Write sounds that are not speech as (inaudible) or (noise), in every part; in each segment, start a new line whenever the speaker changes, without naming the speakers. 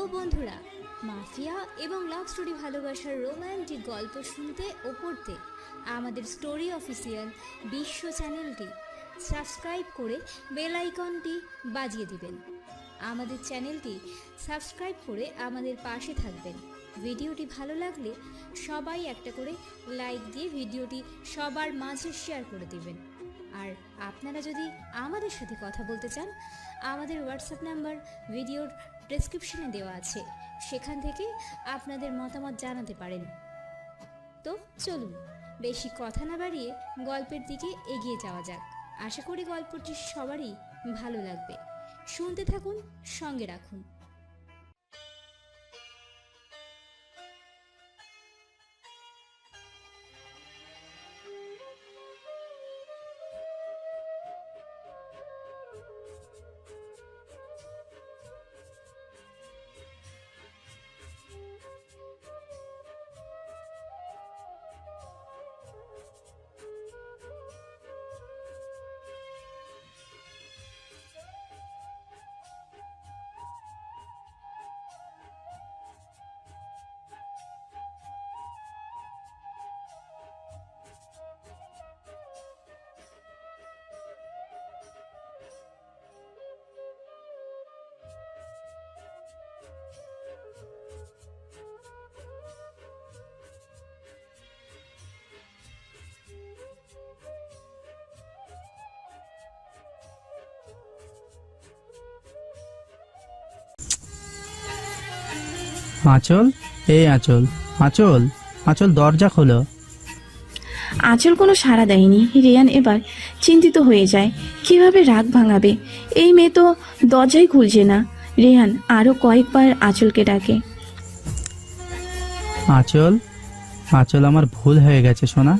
Hello বন্ধুরা, mafia এবং love story ভালোবাসার রোমান্টিক গল্প শুনতে ও পড়তে আমাদের স্টোরি অফিসিয়াল বিশ্ব চ্যানেলটি সাবস্ক্রাইব করে বেল আইকনটি বাজিয়ে দিবেন। আমাদের চ্যানেলটি সাবস্ক্রাইব করে আমাদের পাশে থাকবেন। ভিডিওটি ভালো লাগলে সবাই একটা করে লাইক দিয়ে ভিডিওটি সবার মাঝে শেয়ার করে দিবেন। আর আপনারা যদি আমাদের সাথে কথা বলতে চান, আমাদের হোয়াটসঅ্যাপ নাম্বার, ভিডিওর ডেসক্রিপশনে দেওয়া আছে। সেখান থেকে আপনাদের মতামত জানাতে পারেন। তো চলুন, বেশি কথা না বাড়িয়ে গল্পের দিকে এগিয়ে যাওয়া যাক। আশা করি গল্পটি সবারই ভালো লাগবে। শুনতে থাকুন, সঙ্গে রাখুন।
আঁচল? এই আঁচল। আঁচল? আঁচল দরজা খোলো।
আঁচল কোনো সাড়া দেয়নি। রিয়ান এবার চিন্তিত হয়ে যায়। কীভাবে রাগ ভাঙাবে? এই মেয়ে তো দরজাই খুলছে না। রেহান আরও কয়েকবার আঁচলকে ডাকে।
আঁচল? আঁচল আমার ভুল হয়ে গেছে সোনা।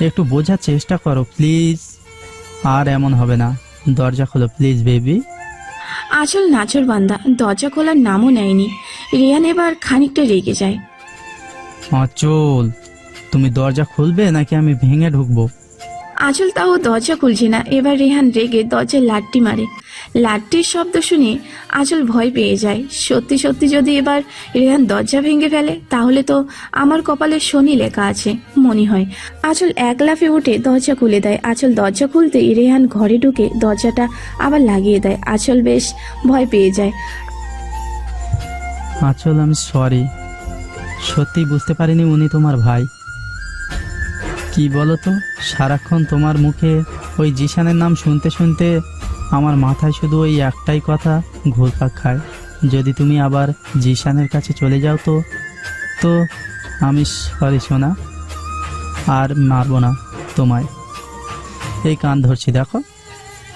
একটু বোঝার চেষ্টা করো প্লিজ। আর এমন হবে না। দরজা খোলো প্লিজ বেবি।
আঁচল নাচর বান্দা। দরজা খোলার নামও নেয়নি। রিয়ান এবার খানিকটা রেগে যায়।
আঁচল তুমি দরজা খুলবে নাকি আমি ভেঙে ঢুকবো?
আঁচল তাও দরজা খুলছে না এবার রেহান রেগে দরজায় লাট্টি মারে। লাট্টির শব্দ শুনে আঁচল ভয় পেয়ে যায়। সত্যি সত্যি যদি এবার রেহান দরজা ভেঙে ফেলে তাহলে তো আমার কপালে শনি লেখা আছে মনে হয়। আঁচল এক লাফে উঠে দরজা খুলে দেয়। আঁচল দরজা খুলতেই রেহান ঘরে ঢুকে দরজাটা আবার লাগিয়ে দেয়। আঁচল বেশ ভয় পেয়ে যায়।
আঁচল আমি সরি সত্যি বুঝতে পারিনি উনি তোমার ভাই। কি বলো তো সারাক্ষণ তোমার মুখে ওই জিশানের নাম শুনতে শুনতে আমার মাথায় শুধু ওই একটাই কথা ঘুরপাক খায়। যদি তুমি আবার জিশানের কাছে চলে যাও তো তো আমি সরি সোনা আর মারবো না তোমায়। এই কান ধরছি দেখো।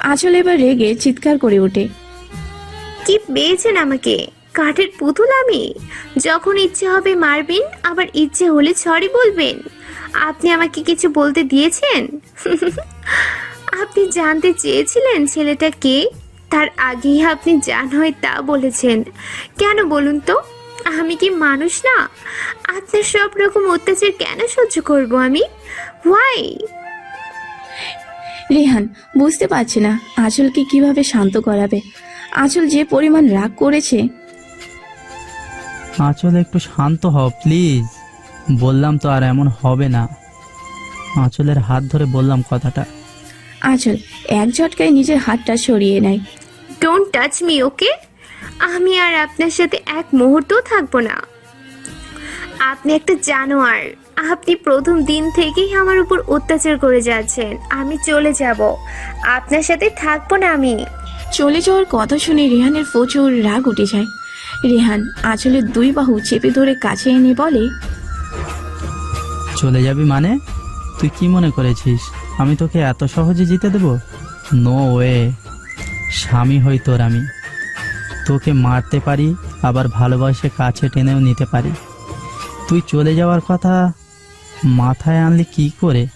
আঁচল এবার রেগে চিৎকার করে ওঠে।
কি পেয়েছেন আমাকে। কাঠের পুতুল আমি। যখন ইচ্ছে হবে মারবেন, আবার ইচ্ছে হলে সরি বলবেন। আপনি আমাকে কিছু বলতে দিয়েছেন? (laughs) আপনি জানতে চেয়েছিলেন ছেলেটা কে? তার আগেই আপনি জান হয় তা বলেছেন। কেন বলুন তো? আমি কি মানুষ না? আপনার সব রকম অত্যাচার কেন সহ্য করব আমি? ওয়াই
রেহান, বুঝতে পারছে না, আঁচলকে কীভাবে শান্ত করাবে। আঁচল যে পরিমাণ রাগ করেছে
আঁচল একটু শান্ত হও প্লিজ। বললাম তো আর এমন হবে না। আঁচলের হাত ধরে বললাম কথাটা।
আঁচল এক ঝটকায় নিজের হাতটা সরিয়ে নেয়।
ডোন্ট টাচ মি ওকে আমি আর আপনার সাথে এক মুহূর্তও থাকব না। আপনি একটা জানোয়ার। আপনি প্রথম দিন থেকেই আমার উপর অত্যাচার করে যাচ্ছেন। আমি চলে যাব। আপনার সাথে থাকব না আমি।
চলে যাওয়ার কথা শুনে রেহানের প্রচুর রাগ উঠে যায়। রেহান আঁচলের দুই বাহু চেপে ধরে কাছে এনে বলে,
চলে যাবি মানে? তুই কি মনে করেছিস? আমি তোকে এত সহজে জিতে দেব? নো ওয়ে স্বামী হই তোর আমি। তোকে মারতে পারি, আবার ভালোবাসে কাছে টেনেও নিতে পারি। তুই চলে যাওয়ার কথা মাথায় আনলি কি করে?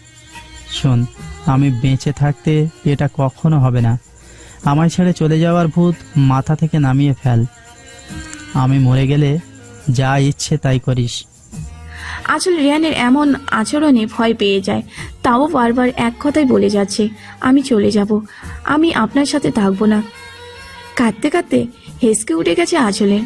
শোন, আমি বেঁচে থাকতে এটা কখনো হবে না। আমায় ছেড়ে চলে যাওয়ার ভূত মাথা থেকে নামিয়ে ফেল। আমি মরে গেলে যা ইচ্ছে তাই করিস।
আঁচল রেহানের এমন আচরণে ভয় পেয়ে যায়। তাও বারবার এক কথাই বলে যাচ্ছে, আমি চলে যাব। আমি আপনার সাথে থাকব না। কাঁদতে কাঁদতে হেসকে উঠে গেছে আঁচলের।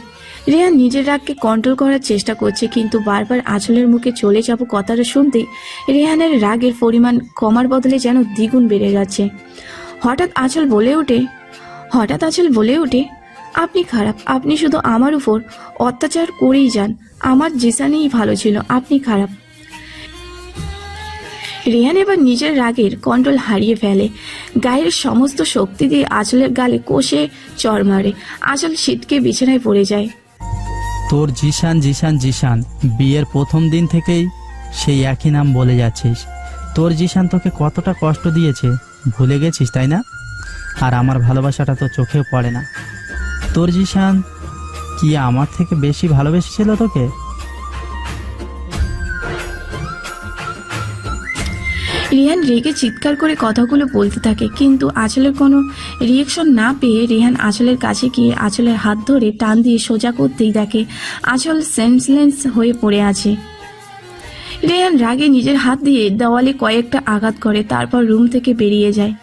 রেহান নিজের রাগকে কন্ট্রোল করার চেষ্টা করছে, কিন্তু বারবার আঁচলের মুখে চলে যাব কথাটা শুনতেই রেহানের রাগের পরিমাণ কমার বদলে যেন দ্বিগুণ বেড়ে যাচ্ছে। হঠাৎ আঁচল বলে ওঠে, হঠাৎ আঁচল বলে ওঠে আপনি খারাপ, আপনি শুধু আমার উপর অত্যাচার করেই যান। আমার জিসানেই ভালো ছিল, আপনি খারাপ। রেহান এবার নিজের রাগের কন্ট্রোল হারিয়ে ফেলে। গায়ের সমস্ত শক্তি দিয়ে আঁচলের গালে কষে চর মারে। আঁচল শীতকে বিছানায় পড়ে যায়।
তোর জিশান জিশান জিশান বিয়ের প্রথম দিন থেকেই সেই একই নাম বলে যাচ্ছিস। তোর জিশান তোকে কতটা কষ্ট দিয়েছে, ভুলে গেছিস, তাই না? আর আমার ভালোবাসাটা তো চোখেও পড়ে না। তোর জিশান কি আমার থেকে বেশি ভালোবেসেছিল তোকে?
রিহান রেগে চিৎকার করে কথাগুলো বলতে থাকে, কিন্তু আঁচলের কোনো রিয়েকশন না পেয়ে রেহান আঁচলের কাছে গিয়ে আঁচলের হাত ধরে টান দিয়ে সোজা করতেই দেখে আঁচল সেন্সলেন্স হয়ে পড়ে আছে। রেহান রাগে নিজের হাত দিয়ে দেওয়ালে কয়েকটা আঘাত করে, তারপর রুম থেকে বেরিয়ে যায়।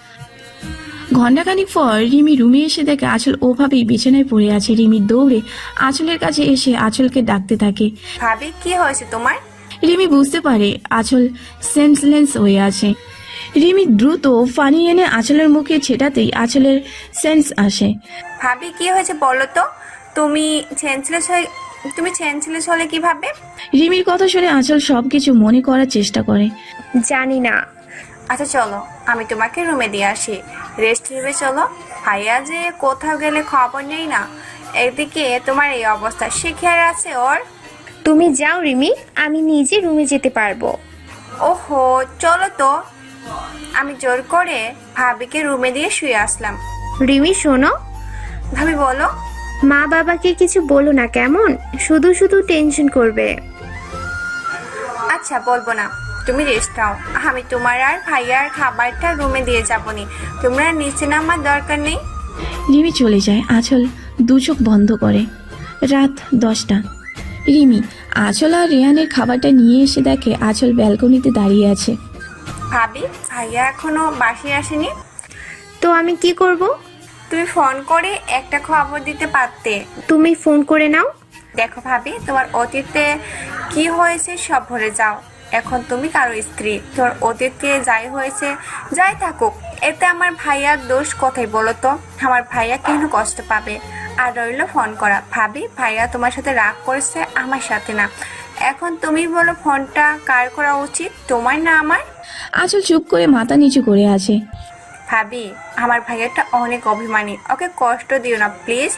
ঘণ্টাখানিক পর রিমি রুমে এসে দেখে আঁচল ওভাবেই বিছানায় পড়ে আছে। রিমি দৌড়ে আঁচলের কাছে এসে আঁচলকে ডাকতে থাকে।
ভাবি কি হয়েছে তোমার?
রিমি বুঝতে পারে আঁচল সেন্সলেন্স হয়ে আছে। রিমি দ্রুত পানি এনে আঁচলের মুখে ছেটাতেই আঁচলের সেন্স আসে।
ভাবি কি হয়েছে বলো তো? তুমি সেন্সলেস হয়ে তুমি সেন্সলেস হলে কীভাবে?
রিমির কথা শুনে আঁচল সবকিছু মনে করার চেষ্টা করে।
জানি না।
আচ্ছা চলো আমি তোমাকে রুমে দিয়ে আসি। রেস্ট নেবে চলো। ভাইয়া যে কোথাও গেলে খবর নেই না। এদিকে তোমার এই অবস্থা। সে খেয়াল আছে ওর?
তুমি যাও রিমি। আমি নিজে রুমে যেতে পারব।
ওহো চলো তো। আমি জোর করে ভাবিকে রুমে দিয়ে শুয়ে আসলাম।
রিমি শোনো।
ভাবি বলো।
মা বাবাকে কিছু বলো না কেমন? শুধু শুধু টেনশন করবে।
আচ্ছা বলব না। তুমি রেস্ট নাও। আমি তোমার আর ভাইয়ার খাবারটা রুমে দিয়ে যাবনি। তোমরা নিচে নামার দরকার নেই?
রিমি চলে যায়। আঁচল দু চোখ বন্ধ করে। রাত দশটা। রিমি আঁচল আর রেহানের খাবারটা নিয়ে এসে দেখে আঁচল ব্যালকনিতে দাঁড়িয়ে আছে।
ভাবি ভাইয়া এখনও বাসে আসেনি?
তো আমি কি করব?
তুমি ফোন করে একটা খবর দিতে পারতে।
তুমি ফোন করে নাও।
দেখো ভাবি তোমার অতীতে কি হয়েছে সব ভরে যাও। এখন তুমি কারও স্ত্রী তোর অতীতে যাই হয়েছে যাই থাকুক এতে আমার ভাইয়ার দোষ কোথায় বলো তো? আমার ভাইয়া কেন কষ্ট পাবে? আর রইল ফোন করা। ভাবি ভাইয়া তোমার সাথে রাগ করেছে আমার সাথে না। এখন তুমি বলো ফোনটা কার করা উচিত তোমার না আমার?
আঁচল চুপ করে মাথা নিচু করে আছে।
ভাবি আমার ভাইয়াটা অনেক অভিমানী ওকে কষ্ট দিও না প্লিজ।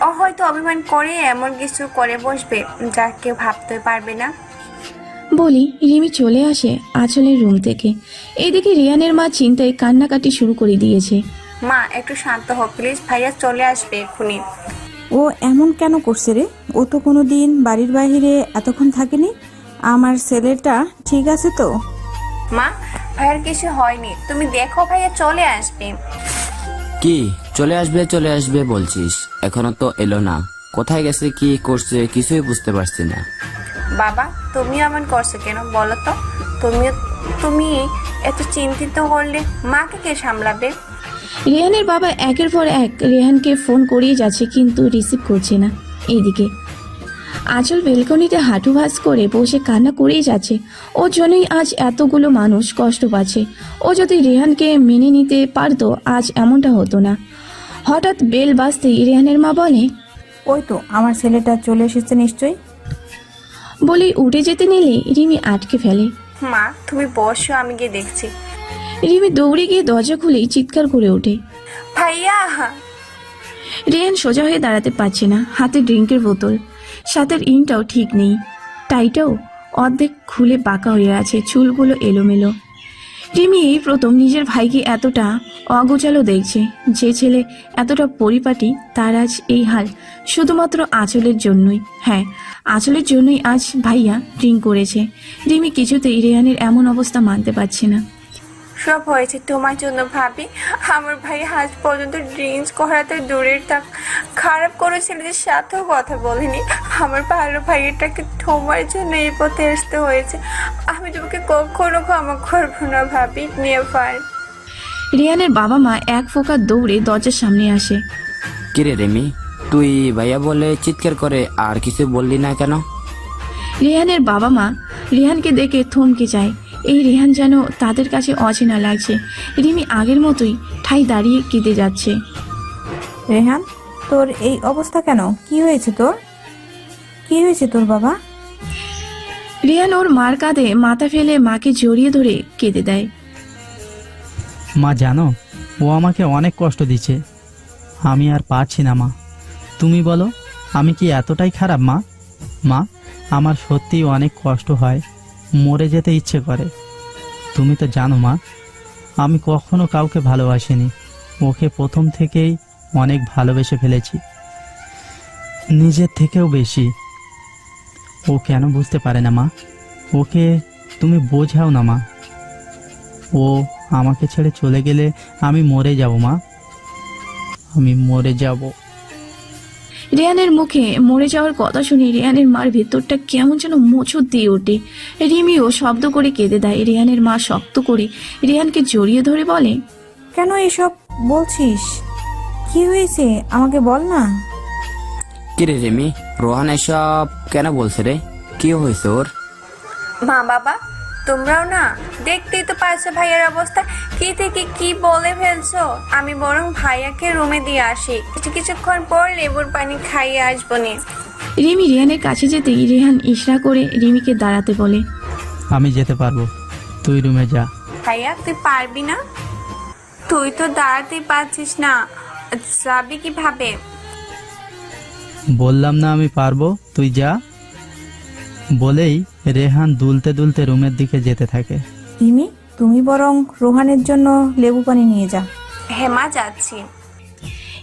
ও হয়তো অভিমান করে এমন কিছু করে বসবে যা কেউ ভাবতে পারবে না।
বলি রিমি চলে আসে আঁচলের রুম থেকে। এদিকে রিয়ানের মা চিন্তায় কান্নাকাটি শুরু করে দিয়েছে।
মা একটু শান্ত হোক প্লিজ। ভাইয়া চলে আসবে এক্ষুনি।
ও এমন কেন করছে রে? ও তো কোনো দিন বাড়ির বাইরে এতক্ষণ থাকেনি। আমার ছেলেটা ঠিক আছে তো?
মা ভাইয়ার কিছু হয়নি। তুমি দেখো ভাইয়া চলে আসবে।
কি? চলে আসবে চলে আসবে বলছিস। এখনও তো এলো না। কোথায় গেছে কি করছে কিছুই বুঝতে পারছি না।
বাবা তুমি এমন করছ কেন বলো তো? তুমি তুমি এত চিন্তিত হলে মাকে কে সামলাবে?
রেহানের বাবা একের পর এক রেহানকে ফোন করিয়ে যাচ্ছে কিন্তু রিসিভ করছে না। এইদিকে আঁচল বেলকনিতে হাঁটু ভাঁজ করে বসে কান্না করেই যাচ্ছে। ওর জন্যই আজ এতগুলো মানুষ কষ্ট পাচ্ছে। ও যদি রেহানকে মেনে নিতে পারতো আজ এমনটা হতো না। হঠাৎ বেল বাজতেই রেহানের মা বলে
ওই তো আমার ছেলেটা চলে এসেছে নিশ্চয়ই।
বলেই উঠে যেতে নিলে রিমি আটকে ফেলে।
মা তুমি বসো আমি গিয়ে দেখছি।
রিমি দৌড়ে গিয়ে দরজা খুলেই চিৎকার করে ওঠে।
ভাইয়া!
রেহান সোজা হয়ে দাঁড়াতে পারছে না হাতে ড্রিঙ্কের বোতল। সাথের ইনটাও ঠিক নেই। টাইটাও অর্ধেক খুলে বাঁকা হয়ে আছে চুলগুলো এলোমেলো। রিমি এই প্রথম নিজের ভাইকে এতটা অগোচালো দেখছে যে ছেলে এতটা পরিপাটি তার আজ এই হাল শুধুমাত্র আঁচলের জন্যই। হ্যাঁ আঁচলের জন্যই আজ ভাইয়া ড্রিঙ্ক করেছে। রিমি কিছুতেই রেহানের এমন অবস্থা মানতে পারছে না।
সব হয়েছে তোমার জন্য ভাবি। আমার ভাই আজ পর্যন্ত ড্রিঙ্কস করাতে দূরের থাক খারাপ কোনো ছেলেদের সাথেও কথা বলেনি। আমার ভালো ভাইয়েরটাকে তোমার জন্য এই পথে আসতে হয়েছে। আমি তোমাকে কখনো ক্ষমা করব না ভাবি নিয়ে নেভার।
রিয়ানের বাবা মা এক ফোঁকা দৌড়ে দরজার সামনে আসে।
কিরে রেমি তুই ভাইয়া বলে চিৎকার করে আর কিছু বললি না কেন?
রেহানের বাবা মা রেহানকে দেখে থমকে যায়। এই রেহান যেন তাদের কাছে অচেনা লাগছে। রিমি আগের মতোই ঠাই দাঁড়িয়ে কেঁদে যাচ্ছে।
রেহান তোর এই অবস্থা কেন? কি হয়েছে তোর? কি হয়েছে তোর বাবা?
রেহান ওর মার কাঁধে মাথা ফেলে মাকে জড়িয়ে ধরে কেঁদে দেয়।
মা জানো ও আমাকে অনেক কষ্ট দিচ্ছে। আমি আর পারছি না মা। তুমি বলো, আমি কি এতটাই খারাপ, মা? মা, আমার সত্যি অনেক কষ্ট হয়, মরে যেতে ইচ্ছে করে। তুমি তো জানো, মা, আমি কখনো কাউকে ভালোবাসিনি। ওকে প্রথম থেকেই অনেক ভালোবেসে ফেলেছি। নিজের থেকেও বেশি। ও কেন বুঝতে পারে না, মা? ওকে তুমি বোঝাও না, মা। ও আমাকে ছেড়ে চলে গেলে আমি মরে যাব, মা। আমি মরে যাব।
রেহানের মুখে মরে যাওয়ার কথা শুনে রিয়ানের মার ভেতরটা কেমন যেন মোচড় দিয়ে ওঠে। রিমিও শব্দ করে কেঁদে দেয়। রেহানের মা শক্ত করে রিয়ানকে জড়িয়ে ধরে বলে
কেন এসব বলছিস? কি হয়েছে? আমাকে বল না।
কিরে রেমি? রোহান এসব কেন বলছে রে? কি হয়েছে ওর?
মা বাবা তোমরাও না দেখতেই তো পারছ ভাইয়ের অবস্থা। কি থেকে কি বলে ফেলছো? আমি বরং ভাইয়াকে রুমে দিয়ে আসি। কিছু কিছুক্ষণ পর লেবুর পানি খাইয়ে আসব নি।
রিমি রেহানের কাছে যেতেই রেহান ইশরা করে রিমিকে দাঁড়াতে বলে।
আমি যেতে পারব। তুই রুমে যা।
ভাইয়া তুই পারবি না? তুই তো দাঁড়াতেই পারছিস না। যাবি কীভাবে?
বললাম না আমি পারব। তুই যা। বলেই রেহান দুলতে দুলতে রুমের দিকে যেতে থাকে।
রিমি তুমি বরং রোহানের জন্য লেবু পানি নিয়ে যা।
হ্যাঁ মা যাচ্ছি।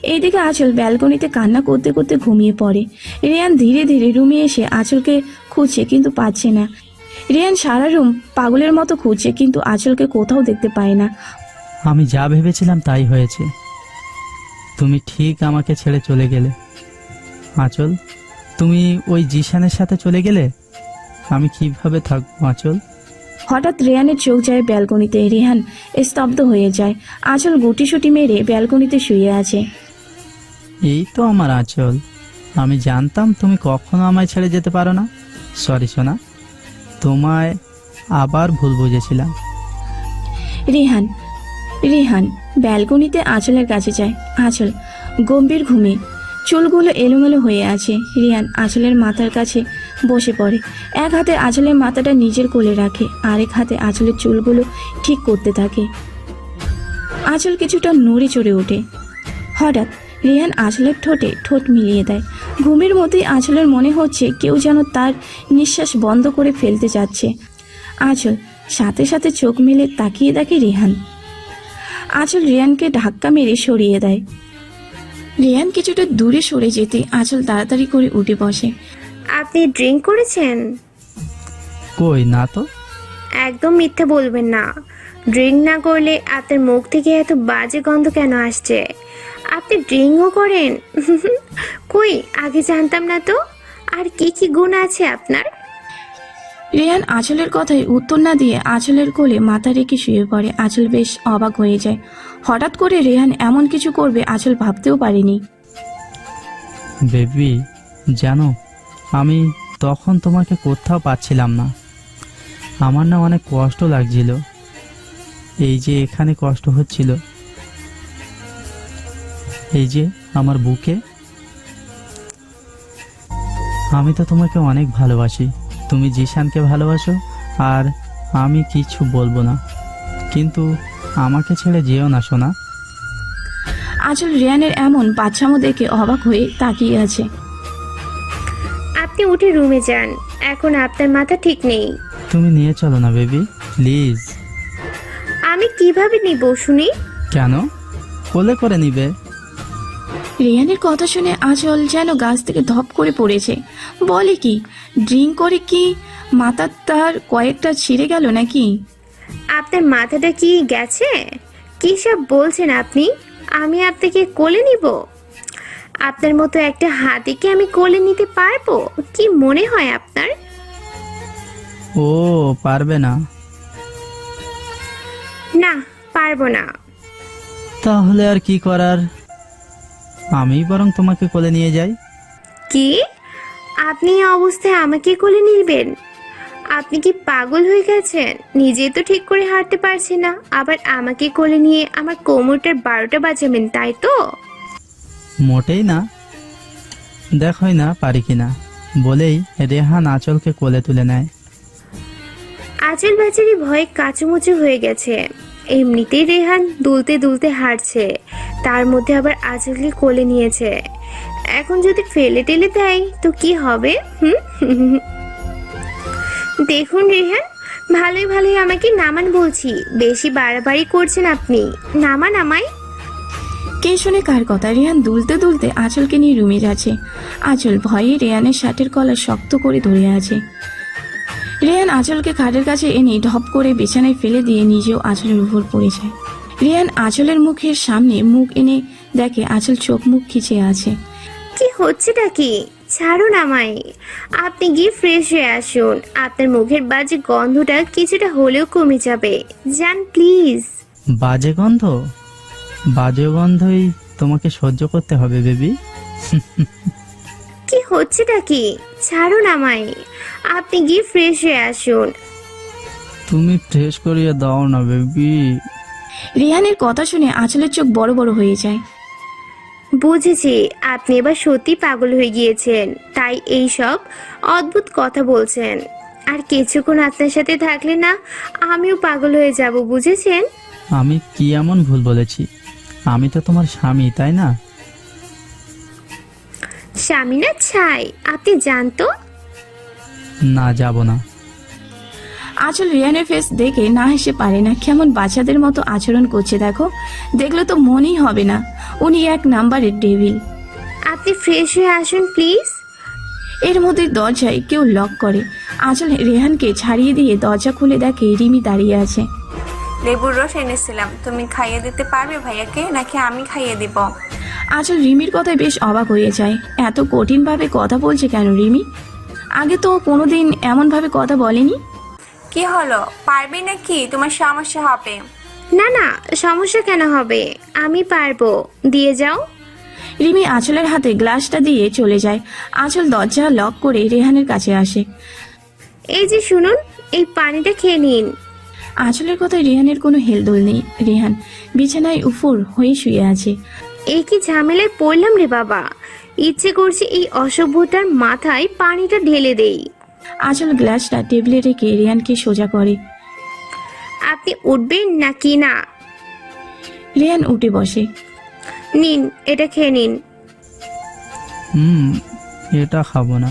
এইদিকে আঁচল ব্যালকনিতে কান্না করতে করতে ঘুমিয়ে পড়ে। রেহান ধীরে ধীরে রুমে এসে আঁচলকে খুঁজছে কিন্তু পাচ্ছে না। রেহান সারা রুম পাগলের মতো খুঁজছে কিন্তু আঁচলকে কোথাও দেখতে পায় না।
আমি যা ভেবেছিলাম তাই হয়েছে। তুমি ঠিক আমাকে ছেড়ে চলে গেলে। আঁচল তুমি ওই জিশানের সাথে চলে গেলে? আমি কীভাবে থাকব আঁচল?
হঠাৎ রেহানের চোখ যায় ব্যালকনিতে রেহান স্তব্ধ হয়ে যায়। আঁচল গুটিসুটি মেরে ব্যালকনিতে শুয়ে আছে।
এই তো আমার আঁচল। আমি জানতাম তুমি কখনো আমায় ছেড়ে যেতে পারো না। সরি সোনা। তোমায় আবার ভুল বুঝেছিলাম।
রেহান রেহান ব্যালকনিতে আঁচলের কাছে যায়। আঁচল গম্ভীর ঘুমে। চুলগুলো এলোমেলো হয়ে আছে। রিয়ান আঁচলের মাথার কাছে বসে পড়ে। এক হাতে আঁচলের মাথাটা নিজের কোলে রাখে, আরেক হাতে আঁচলের চুলগুলো ঠিক করতে থাকে। আঁচল কিছুটা নড়ে চড়ে ওঠে। হঠাৎ রিয়ান আঁচলের ঠোঁটে ঠোঁট মিলিয়ে দেয়। ঘুমের মধ্যেই আঁচলের মনে হচ্ছে কেউ যেন তার নিঃশ্বাস বন্ধ করে ফেলতে যাচ্ছে আঁচল সাথে সাথে চোখ মেলে তাকিয়ে দেখে রেহান আঁচল রিয়ানকে ধাক্কা মেরে সরিয়ে দেয়। রিয়ান কিছুটা দূরে সরে যেতে আঁচল তাড়াতাড়ি করে উঠে বসে।
আপনি ড্রিঙ্ক করেছেন?
কই না তো।
একদম মিথ্যে বলবেন না। ড্রিঙ্ক না করলে আপনার মুখ থেকে এত বাজে গন্ধ কেন আসছে? আপনি ড্রিঙ্কও করেন? (laughs) কই আগে জানতাম না তো। আর কি কি গুণ আছে আপনার?
রেহান আঁচলের কথায় উত্তর না দিয়ে আঁচলের কোলে মাথা রেখে শুয়ে পড়ে। আঁচল বেশ অবাক হয়ে যায়। হঠাৎ করে রেহান এমন কিছু করবে আঁচল ভাবতেও পারেনি।
বেবি জানো আমি তখন তোমাকে কোথাও পাচ্ছিলাম না। আমার না অনেক কষ্ট লাগছিল। এই যে এখানে কষ্ট হচ্ছিল। এই যে আমার বুকে। আমি তো তোমাকে অনেক ভালোবাসি। তুমি জিশানকে ভালোবাসো, আর আমি কিছু বলব না। কিন্তু আমাকে ছেড়ে যেও না শোনা
আঁচল রিয়ানের এমন বাচ্চামো দেখে অবাক হয়ে তাকিয়ে আছে।
আপনি উঠে রুমে যান। এখন আপনার মাথা ঠিক নেই।
তুমি নিয়ে চলো না বেবি। প্লিজ।
আমি কীভাবে নিব শুনি?
কেন? কোলে করে নিবে।
রেহানের কথা শুনে আচল যেন গাছ থেকে ধপ করে পড়েছে। বলে কি ড্রিঙ্ক করে কি মাথার তার কয়েকটা ছিঁড়ে গেল নাকি?
আপনার মাথাটা কি গেছে? কি সব বলছেন আপনি? আমি আপনাকে কোলে নিব? আপনার মতো একটা হাতিকে আমি কোলে নিতে পারব? কি মনে হয় আপনার?
ও পারবে না।
না পারব না।
তাহলে আর কি করার? আমি বরং তোমাকে কোলে নিয়ে যাই।
কি? আপনি এই অবস্থায় আমাকে কোলে নিবেন আপনি কি পাগল হয়ে গেছেন? নিজে তো ঠিক করে হাঁটতে পারছি না। আবার আমাকে কোলে নিয়ে আমার কোমরটার বারোটা বাজাবেন তাই তো?
মোটেই না। দেখোই না, পারি কিনা। বলেই রেহান আঁচলকে কোলে তুলে নেয়।
আচল বেচারি ভয়ে কাচুমুচু হয়ে গেছে। এমনিতেই রেহান দুলতে দুলতে হাঁটছে তার মধ্যে আবার আচলকে কোলে নিয়েছে। এখন যদি ফেলে টেলে দেয়, তো কি হবে? হুম? দেখুন রেহান, ভালোই ভালোই আমাকে নামান বলছি। বেশি বাড়াবাড়ি করছেন আপনি। নামান আমায়।
কে শুনে কার কথা? রেহান দুলতে দুলতে আঁচলকে নিয়ে রুমে যাচ্ছে। আঁচল ভয়ে রেহানের শার্টের কলা শক্ত করে ধরে আছে। রেহান আঁচলকে খাটের কাছে এনে ঢপ করে বিছানায় ফেলে দিয়ে নিজেও আঁচলের উপর পড়ে যায়। রেহান আঁচলের মুখের সামনে মুখ এনে দেখে আঁচল চোখ মুখ খিচে আছে।
কি হচ্ছেটা কি? ছাড়ুন আমায়। আপনি গিয়ে ফ্রেশ হয়ে আসুন। আপনার মুখের বাজে গন্ধটা কিছুটা হলেও কমে যাবে। যান প্লিজ
বাজে গন্ধ? বাজে গন্ধই তোমাকে সহ্য করতে হবে বেবি।
কি হচ্ছেটা কি? ছাড়ুন আমায়। আপনি গিয়ে ফ্রেশ হয়ে আসুন।
তুমি ফ্রেশ করিয়ে দাও না বেবি।
রেহানের কথা শুনে আঁচলের চোখ বড় বড় হয়ে যায়।
বুঝেছি আপনি এবার সত্যি পাগল হয়ে গিয়েছেন। তাই এই সব অদ্ভুত কথা বলছেন। আর কিছুক্ষণ আপনার সাথে থাকলে না আমিও পাগল হয়ে যাব বুঝেছেন?
আমি কি এমন ভুল বলেছি? আমি তো তোমার স্বামী তাই না?
স্বামী না ছাই আপনি জানতো
না যাব না।
আঁচল রিয়ানের ফেস দেখে না হেসে পারে না কেমন বাচ্চাদের মতো আচরণ করছে দেখো। দেখলে তো মনেই হবে না উনি এক নাম্বারের ডেভিল
আপনি ফ্রেশ হয়ে আসুন প্লিজ
এর মধ্যে দরজায় কেউ লক করে। আঁচল রেহানকে ছাড়িয়ে দিয়ে দরজা খুলে দেখে রিমি দাঁড়িয়ে আছে।
লেবুর রস এনেছিলাম। তুমি খাইয়ে দিতে পারবে ভাইয়াকে নাকি আমি খাইয়ে দিব?
আঁচল রিমির কথায় বেশ অবাক হয়ে যায়। এত কঠিনভাবে কথা বলছে কেন রিমি? আগে তো কোনোদিন এমনভাবে কথা বলেনি?
কি হলো? পারবে নাকি? তোমার সমস্যা হবে।
না না সমস্যা কেন হবে? আমি পারব। দিয়ে যাও।
রিমি আঁচলের হাতে গ্লাসটা দিয়ে চলে যায়। আঁচল দরজা লক করে রেহানের কাছে আসে।
এই যে শুনুন এই পানিটা খেয়ে নিন।
আঁচলের কথায় রেহানের কোনো হেলদোল নেই। রেহান বিছানায় উফর হয়ে শুয়ে আছে।
এই কি ঝামেলায় পড়লাম রে বাবা? ইচ্ছে করছে এই অসভ্যতার মাথায় পানিটা ঢেলে দেই।
আঁচল গ্লাসটা টেবিলে রেখে রেহানকে সোজা করে।
আপনি উঠবেন নাকি না?
রেহান উঠে বসে।
নিন এটা খেয়ে নিন।
হুম এটা খাব না।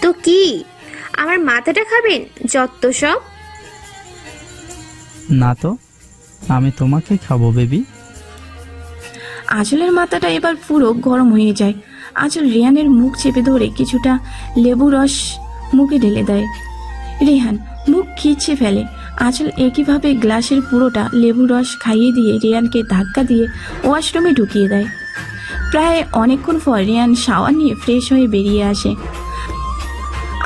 তো কি? আমার মাথাটা খাবেন? যত সব।
না তো আমি তোমাকে খাব বেবি।
আঁচলের মাথাটা এবার পুরো গরম হয়ে যায়। আঁচল রেহানের মুখ চেপে ধরে কিছুটা লেবু রস মুখে ঢেলে দেয়। রেহান মুখ খিচে ফেলে। আঁচল একইভাবে গ্লাসের পুরোটা লেবু রস খাইয়ে দিয়ে রেহানকে ধাক্কা দিয়ে ওয়াশরুমে ঢুকিয়ে দেয়। প্রায় অনেকক্ষণ পর রেহান শাওয়ার নিয়ে ফ্রেশ হয়ে বেরিয়ে আসে।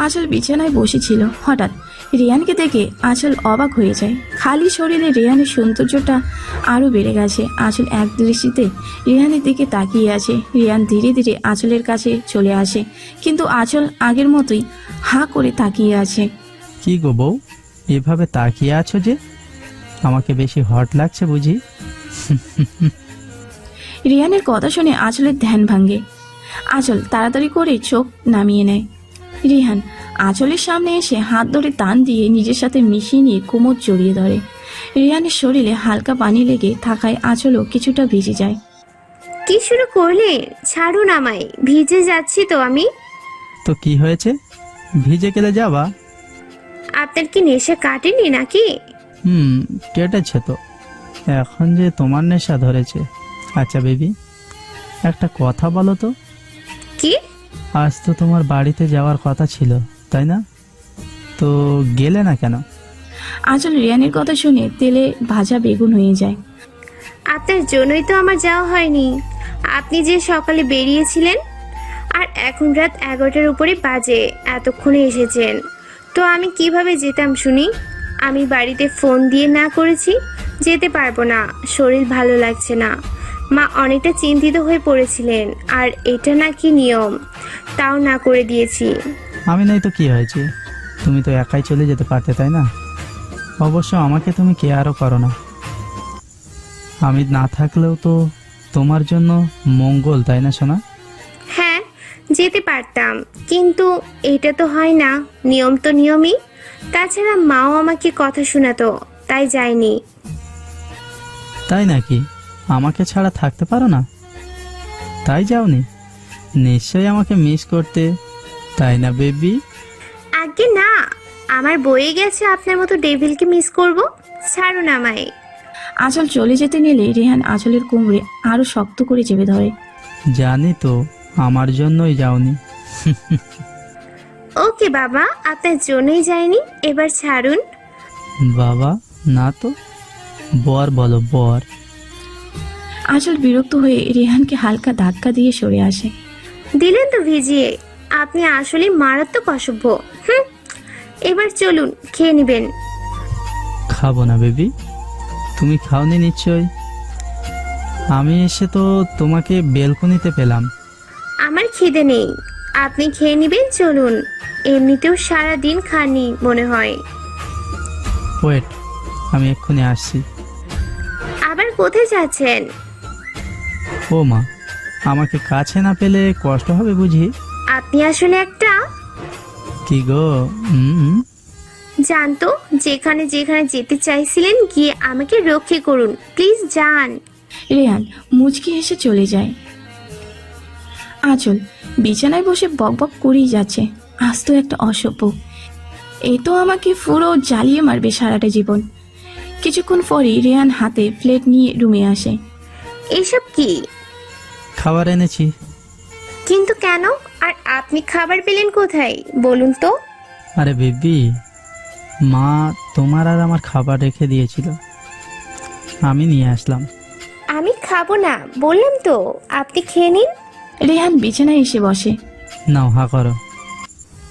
আঁচল বিছানায় বসেছিল। হঠাৎ রিয়ানকে দেখে আঁচল অবাক হয়ে যায়। খালি শরীরে রিয়ানের সৌন্দর্যটা আরও বেড়ে গেছে। আঁচল এক দৃষ্টিতে রিয়ানের দিকে তাকিয়ে আছে। রিয়ান ধীরে ধীরে আঁচলের কাছে চলে আসে। কিন্তু আঁচল আগের মতোই হা করে তাকিয়ে আছে।
কি গো বউ? এভাবে তাকিয়ে আছো যে? আমাকে বেশি হট লাগছে বুঝি?
রিয়ানের কথা শুনে আঁচলের ধ্যান ভাঙে। আঁচল তাড়াতাড়ি করে চোখ নামিয়ে নেয়। রিহান আঁচলের সামনে এসে হাত ধরে টান দিয়ে নিজের সাথে মিশিয়ে নিয়ে কোমর জড়িয়ে ধরে। রিয়ানের শরীরে হালকা পানি লেগে থাকায় আঁচলও কিছুটা ভিজে যায়।
কি শুরু করলে? ছাড়ুন আমায় ভিজে যাচ্ছি তো আমি।
তো কি হয়েছে? ভিজে গেলে যাবা?
আপনার কি নেশা কাটেনি নাকি?
হুম কেটেছে তো। এখন যে তোমার নেশা ধরেছে। আচ্ছা বেবি একটা কথা বলো তো।
কি?
আজ তো তোমার বাড়িতে যাওয়ার কথা ছিল তাই না? তো গেলে না কেন?
আঁচল রিয়ানের কথা শুনে তেলে ভাজা বেগুন হয়ে যায়।
আপনার জন্যই তো আমার যাওয়া হয়নি। আপনি যে সকালে বেরিয়েছিলেন আর এখন রাত এগারোটার উপরে বাজে এতক্ষণে এসেছেন। তো আমি কীভাবে যেতাম শুনি? আমি বাড়িতে ফোন দিয়ে না করেছি যেতে পারব না শরীর ভালো লাগছে না। মা অনেকটা চিন্তিত হয়ে পড়েছিলেন আর এটা নাকি নিয়ম? তাও না করে দিয়েছি।
আমি নাই তো কি হয়েছে? তুমি তো একাই চলে যেতে পারতে তাই না? অবশ্য আমাকে তুমি কেয়ারও করো না। আমি না থাকলেও তো তোমার জন্য মঙ্গল তাই না সোনা?
হ্যাঁ যেতে পারতাম কিন্তু এটা তো হয় না নিয়ম তো নিয়মই। তাছাড়া মাও আমাকে কথা শোনাতো তাই যায়নি।
তাই নাকি? আমাকে ছাড়া থাকতে পারো না? তাই যাওনি। নিশ্চয়ই আমাকে মিস করতে তাই না বেবি
আগে না আমার বয়ে গেছে আপনার মতো ডেভিলকে মিস করব। ছাড়ুন আমায়।
আঁচল চলে যেতে নিলে রেহান আঁচলের কোমরে আরও শক্ত করে চেপে ধরে।
জানি তো আমার জন্যই যাওনি।
ওকে বাবা আপনার জন্যই যায়নি এবার ছাড়ুন।
বাবা না তো। বর বলো বর।
আঁচল বিরক্ত হয়ে রেহানকে হালকা ধাক্কা দিয়ে সরে আসে।
দিলেন তো ভিজিয়ে। আপনি আসলে মারাত্মক অসভ্য। হুম এবার চলুন খেয়ে নেবেন।
খাব না বেবি। তুমি খাওনি নিশ্চয় আমি এসে তো তোমাকে বেলকনিতে পেলাম।
আমার খিদে নেই। আপনি খেয়ে নেবেন চলুন। এমনিতেও সারা দিন খানি মনে হয়।
ওয়েট আমি এক্ষুনি আসছি।
আবার কোথায় যাচ্ছেন?
ও মা আমাকে কাছে না পেলে কষ্ট হবে বুঝি?
আপনি আসলে একটা।
কি গো? হুম
জানতো যেখানে যেখানে যেতে চাইছিলেন গিয়ে আমাকে রক্ষে করুন। প্লিজ যান।
রেহান মুচকি হেসে চলে যায়। আঁচল বিছানায় বসে বকবক করেই যাচ্ছে। আজ তো একটা অসভ্য। এ তো আমাকে পুরো জ্বালিয়ে মারবে সারাটা জীবন। কিছুক্ষণ পরই রেহান হাতে প্লেট নিয়ে রুমে আসে।
এসব কি?
খাবার এনেছি।
কিন্তু কেন? আর আপনি খাবার পেলেন কোথায়? বলুন তো।
আরে বেবি মা তোমার আর আমার খাবার রেখে দিয়েছিল। আমি নিয়ে আসলাম।
আমি খাব না বললাম তো। আপনি খেয়ে নিন।
রেহান বিছানায় এসে বসে।
নাও হা করো।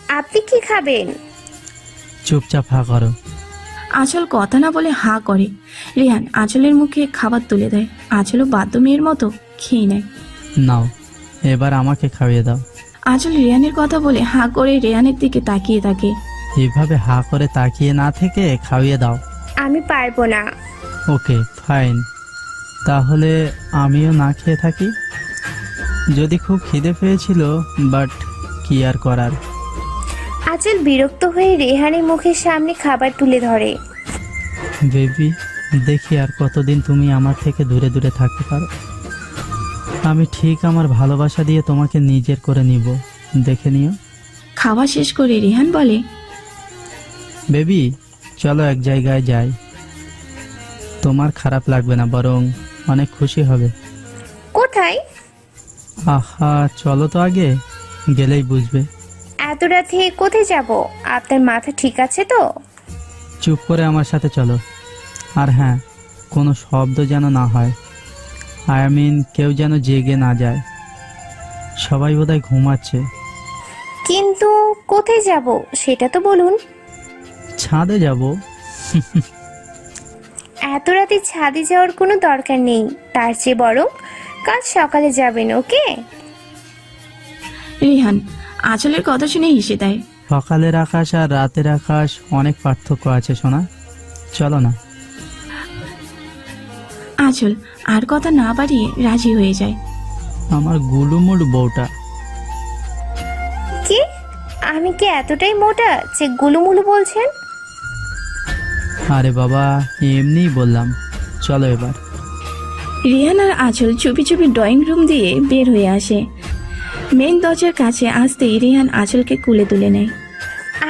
আপনি কি খাবেন?
চুপচাপ হা করো।
আঁচল কথা না বলে হা করে। রেহান আঁচলের মুখে খাবার তুলে দেয়। আঁচলও বাদ্য মেয়ের মতো খেয়ে নেয়।
নাও এবার আমাকে খাইয়ে দাও।
আঁচল রেহানের কথা বলে হা করে রেহানের দিকে তাকিয়ে থাকে।
এভাবে হা করে তাকিয়ে না থেকে খাইয়ে দাও।
আমি পারব না।
Okay fine. তাহলে আমিও না খেয়ে থাকি? যদি খুব খিদে পেয়েছিল বাট কি আর করার?
আচল বিরক্ত হয়ে রেহানের মুখের সামনে খাবার তুলে ধরে।
বেবি দেখি আর কতদিন তুমি আমার থেকে দূরে দূরে থাকতে পারো। আমি ঠিক আমার ভালোবাসা দিয়ে তোমাকে নিজের করে নিব। দেখে নিও।
খাওয়া শেষ করে রেহান বলে
বেবি চলো এক জায়গায় যাই। তোমার খারাপ লাগবে না বরং অনেক খুশি হবে।
কোথায়?
আহা চলো তো আগে গেলেই বুঝবে।
এত রাতে কোথায় যাব? আপনার মাথা ঠিক আছে তো?
চুপ করে আমার সাথে চলো। আর হ্যাঁ কোনো শব্দ যেন না হয়। আই মিন কেউ যেন জেগে না যায়। সবাই বোধহয় ঘুমাচ্ছে।
কিন্তু কোথায় যাব সেটা তো বলুন।
ছাদে যাব।
এত রাতে ছাদে যাওয়ার কোনো দরকার নেই। তার চেয়ে বরং কাল সকালে যাবেন ওকে?
রেহান আঁচলের কথা শুনে হেসে দেয়।
সকালের আকাশ আর রাতের আকাশ অনেক পার্থক্য আছে সোনা। চলো না।
আঁচল আর কথা না বাড়িয়ে রাজি হয়ে যায়।
আমার গুলুমুল বউটা।
কি? আমি কি এতটাই মোটা যে গুলুমুলু বলছেন?
আরে বাবা এমনিই বললাম। চলো এবার।
রিয়ান আর আঁচল চুপি চুপি ড্রয়িং রুম দিয়ে বের হয়ে আসে। মেন দরজার কাছে আসতেই রেহান আঁচলকে কুলে তুলে নেয়।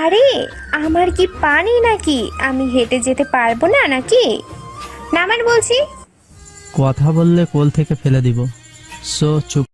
আরে আমার কি পানি নাকি? আমি হেঁটে যেতে পারব না নাকি? নামান বলছি
কথা বললে কোল থেকে ফেলে দিব। সো চুপ